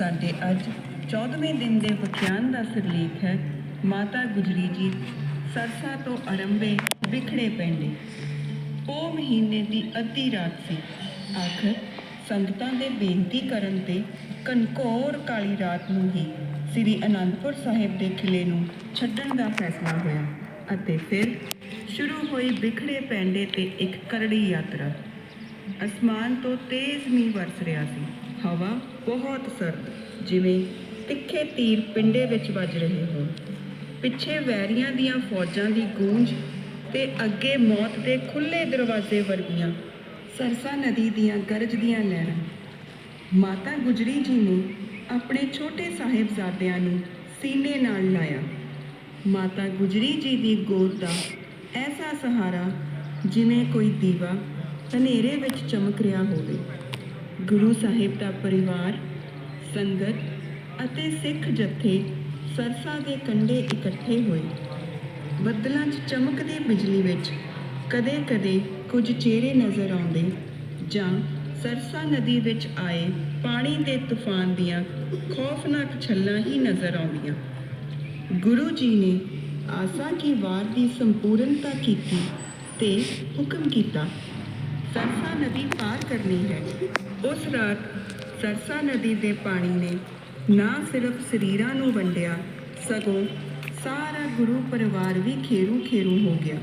ਸਾਡੇ ਅੱਜ 14ਵੇਂ ਦਿਨ ਦੇ ਵਿਖਿਆਨ ਦਾ ਸਿਰਲੇਖ ਹੈ। ਮਾਤਾ ਗੁਜਰੀ ਜੀ ਸਰਸਾ ਤੋਂ ਅਰੰਭੇ ਵਿਖੜੇ ਪੈਂਦੇ। ਉਹ ਮਹੀਨੇ ਦੀ ਅੱਧੀ ਰਾਤ ਸੀ। ਆਖਰ ਸੰਗਤਾਂ ਦੇ ਬੇਨਤੀ ਕਰਨ ਤੇ ਕਨਕੌਰ ਕਾਲੀ ਰਾਤ ਨੂੰ ਹੀ ਸ੍ਰੀ ਅਨੰਦਪੁਰ ਸਾਹਿਬ ਦੇ ਕਿਲੇ ਨੂੰ ਛੱਡਣ ਦਾ ਫੈਸਲਾ ਹੋਇਆ ਅਤੇ ਫਿਰ ਸ਼ੁਰੂ ਹੋਈ ਵਿਖੜੇ ਪੈਂਡੇ ਤੇ ਇੱਕ ਕਰੜੀ ਯਾਤਰਾ। ਅਸਮਾਨ ਤੋਂ ਤੇਜ਼ ਮੀਂਹ ਵਰਸ ਰਿਹਾ ਸੀ। ਹਵਾ ਬਹੁਤ ਸਰਦ, ਜਿਵੇਂ ਤਿੱਖੇ ਤੀਰ ਪਿੰਡੇ ਵਿੱਚ ਵੱਜ ਰਹੇ ਹੋਣ। ਪਿੱਛੇ ਵੈਰੀਆਂ ਦੀਆਂ ਫੌਜਾਂ ਦੀ ਗੂੰਜ ਤੇ ਅੱਗੇ ਮੌਤ ਦੇ ਖੁੱਲੇ ਦਰਵਾਜ਼ੇ ਵਰਗੀਆਂ ਸਰਸਾ ਨਦੀ ਦੀਆਂ ਗਰਜਦੀਆਂ ਲਹਿਰਾਂ। ਮਾਤਾ ਗੁਜਰੀ ਜੀ ਨੇ ਆਪਣੇ ਛੋਟੇ ਸਾਹਿਬਜ਼ਾਦਿਆਂ ਨੂੰ ਸੀਨੇ ਨਾਲ ਲਾਇਆ। ਮਾਤਾ ਗੁਜਰੀ ਜੀ ਦੀ ਗੋਦ ਦਾ ਐਸਾ ਸਹਾਰਾ ਜਿਵੇਂ ਕੋਈ ਦੀਵਾ ਹਨੇਰੇ ਵਿੱਚ ਚਮਕ ਰਿਹਾ ਹੋਵੇ। ਗੁਰੂ ਸਾਹਿਬ ਦਾ ਪਰਿਵਾਰ, ਸੰਗਤ ਅਤੇ ਸਿੱਖ ਜਥੇ ਸਰਸਾ ਦੇ ਕੰਢੇ ਇਕੱਠੇ ਹੋਏ। ਬੱਦਲਾਂ 'ਚ ਚਮਕਦੀ ਬਿਜਲੀ ਵਿੱਚ ਕਦੇ-ਕਦੇ ਕੁਝ ਚਿਹਰੇ ਨਜ਼ਰ ਆਉਂਦੇ ਜਾਂ ਸਰਸਾ ਨਦੀ ਵਿੱਚ ਆਏ ਪਾਣੀ ਦੇ ਤੂਫਾਨ ਦੀਆਂ ਖੌਫਨਾਕ ਛੱਲਾਂ ਹੀ ਨਜ਼ਰ ਆਉਂਦੀਆਂ। ਗੁਰੂ ਜੀ ਨੇ ਆਸਾ ਕੀ ਵਾਰ ਦੀ ਸੰਪੂਰਨਤਾ ਕੀਤੀ ਤੇ ਹੁਕਮ ਕੀਤਾ ਸਰਸਾ ਨਦੀ ਪਾਰ ਕਰਨੀ ਹੈ। ਉਸ ਰਾਤ ਸਰਸਾ ਨਦੀ ਦੇ ਪਾਣੀ ਨੇ ਨਾ ਸਿਰਫ ਸਰੀਰਾਂ ਨੂੰ ਵੰਡਿਆ, ਸਗੋਂ ਸਾਰਾ ਗੁਰੂ ਪਰਿਵਾਰ ਵੀ ਖੇਰੂ ਖੇਰੂ ਹੋ ਗਿਆ।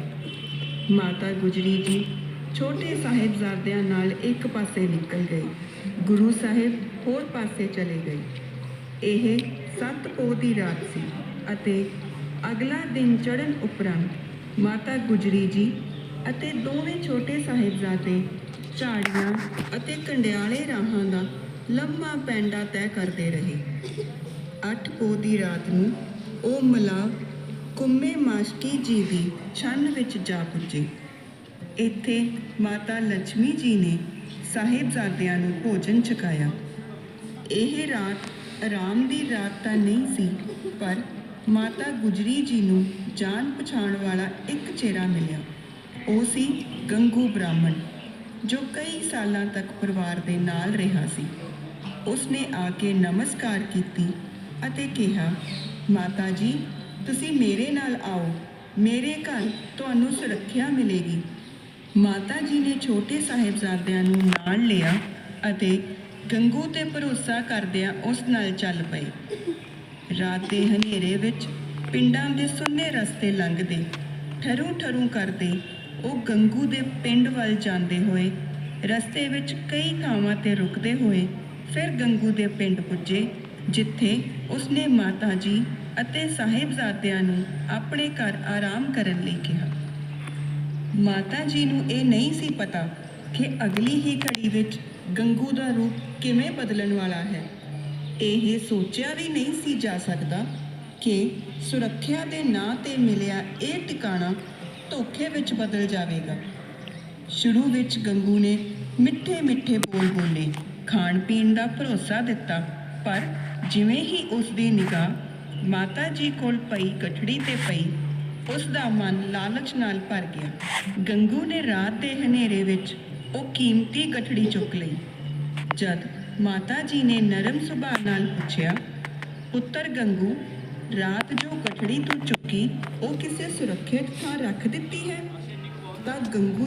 ਮਾਤਾ ਗੁਜਰੀ ਜੀ ਛੋਟੇ ਸਾਹਿਬਜ਼ਾਦਿਆਂ ਨਾਲ ਇੱਕ ਪਾਸੇ ਨਿਕਲ ਗਈ। ਗੁਰੂ ਸਾਹਿਬ ਹੋਰ ਪਾਸੇ ਚਲੇ ਗਏ। ਇਹ ਸੱਤ ਪੋ ਦੀ ਰਾਤ ਸੀ ਅਤੇ ਅਗਲਾ ਦਿਨ ਚੜ੍ਹਨ ਉਪਰੰਤ ਮਾਤਾ ਗੁਜਰੀ ਜੀ ਅਤੇ ਦੋਵੇਂ ਛੋਟੇ ਸਾਹਿਬਜ਼ਾਦੇ ਝਾੜੀਆਂ ਅਤੇ ਕੰਡਿਆਲੇ ਰਾਹਾਂ ਦਾ ਲੰਮਾ ਪੈਂਡਾ ਤੈਅ ਕਰਦੇ ਰਹੇ। ਅੱਠ ਪੋਹ ਦੀ ਰਾਤ ਨੂੰ ਉਹ ਮਲਾ ਕੁੰਮੇ ਮਾਸ਼ਕੀ ਜੀ ਦੀ ਛੰਨ ਵਿੱਚ ਜਾ ਪੁੱਜੇ। ਇੱਥੇ ਮਾਤਾ ਲక్ష్ਮੀ ਜੀ ਨੇ ਸਾਹਿਬਜ਼ਾਦਿਆਂ ਨੂੰ ਭੋਜਨ ਛਕਾਇਆ। ਇਹ ਰਾਤ ਆਰਾਮ ਦੀ ਰਾਤ ਤਾਂ ਨਹੀਂ ਸੀ, ਪਰ ਮਾਤਾ ਗੁਜਰੀ ਜੀ ਨੂੰ ਜਾਣ ਪਛਾਣ ਵਾਲਾ ਇੱਕ ਚਿਹਰਾ ਮਿਲਿਆ। ਉਹ ਸੀ ਗੰਗੂ ਬ੍ਰਾਹਮਣ, ਜੋ ਕਈ ਸਾਲਾਂ ਤੱਕ ਪਰਿਵਾਰ ਦੇ ਨਾਲ ਰਿਹਾ ਸੀ। ਉਸਨੇ ਆ ਕੇ ਨਮਸਕਾਰ ਕੀਤੀ ਅਤੇ ਕਿਹਾ, ਮਾਤਾ ਜੀ, ਤੁਸੀਂ ਮੇਰੇ ਨਾਲ ਆਓ, ਮੇਰੇ ਘਰ ਤੁਹਾਨੂੰ ਸੁਰੱਖਿਆ ਮਿਲੇਗੀ। ਮਾਤਾ ਜੀ ਨੇ ਛੋਟੇ ਸਾਹਿਬਜ਼ਾਦਿਆਂ ਨੂੰ ਨਾਲ ਲਿਆ ਅਤੇ ਗੰਗੂ ਤੇ ਭਰੋਸਾ ਕਰਦਿਆਂ ਉਸ ਨਾਲ ਚੱਲ ਪਏ। ਰਾਤ ਦੇ ਹਨੇਰੇ ਵਿੱਚ ਪਿੰਡਾਂ ਦੇ ਸੁੰਨੇ ਰਸਤੇ ਲੰਘਦੇ ਠਰੂ ਠਰੂ ਕਰਦੇ ਉਹ ਗੰਗੂ ਦੇ ਪਿੰਡ ਵੱਲ ਜਾਂਦੇ ਹੋਏ, ਰਸਤੇ ਵਿੱਚ ਕਈ ਥਾਵਾਂ ਤੇ ਰੁਕਦੇ ਹੋਏ ਫਿਰ ਗੰਗੂ ਦੇ ਪਿੰਡ ਪੁੱਜੇ, ਜਿੱਥੇ ਉਸਨੇ ਮਾਤਾ ਜੀ ਅਤੇ ਸਾਹਿਬਜ਼ਾਦਿਆਂ ਨੂੰ ਆਪਣੇ ਘਰ ਆਰਾਮ ਕਰਨ ਲਈ ਕਿਹਾ। ਮਾਤਾ ਜੀ ਨੂੰ ਇਹ ਨਹੀਂ ਸੀ ਪਤਾ ਕਿ ਅਗਲੀ ਹੀ ਘੜੀ ਵਿੱਚ ਗੰਗੂ ਦਾ ਰੂਪ ਕਿਵੇਂ ਬਦਲਣ ਵਾਲਾ ਹੈ। ਇਹ ਸੋਚਿਆ ਵੀ ਨਹੀਂ ਸੀ ਜਾ ਸਕਦਾ ਕਿ ਸੁਰੱਖਿਆ ਦੇ ਨਾਂ ਤੇ ਮਿਲਿਆ ਇਹ ਟਿਕਾਣਾ ਧੋਖੇ ਵਿੱਚ ਬਦਲ ਜਾਵੇਗਾ। ਸ਼ੁਰੂ ਵਿੱਚ ਗੰਗੂ ਨੇ ਮਿੱਠੇ ਮਿੱਠੇ ਬੋਲ ਬੋਲੇ। ਖਾਣ ਪੀਣ ਦਾ ਭਰੋਸਾ ਦਿੱਤਾ, ਪਰ ਜਿਵੇਂ ਹੀ ਉਸ ਦੀ ਨਿਗਾਹ ਮਾਤਾ ਜੀ ਕੋਲ ਪਈ ਗਠੜੀ ਤੇ ਪਈ, ਉਸ ਦਾ ਮਨ ਲਾਲਚ ਨਾਲ ਭਰ ਗਿਆ। ਗੰਗੂ ਨੇ ਰਾਤ ਦੇ ਹਨੇਰੇ ਵਿੱਚ ਉਹ ਕੀਮਤੀ ਕਠੜੀ ਚੁੱਕ ਲਈ। ਜਦ ਮਾਤਾ ਜੀ ਨੇ ਨਰਮ ਸੁਭਾਅ ਨਾਲ ਪੁੱਛਿਆ, ਪੁੱਤਰ ਗੰਗੂ ਰਾਤ ਜੋ ਕਠੜੀ ਤੋਂ ਚੁੱਕੀ ਉਹ ਕਿਸੇ ਸੁਰੱਖਿਅਤ ਥਾਂ ਰੱਖ ਦਿੱਤੀ ਹੈ। ਤਾਂ ਗੰਗੂ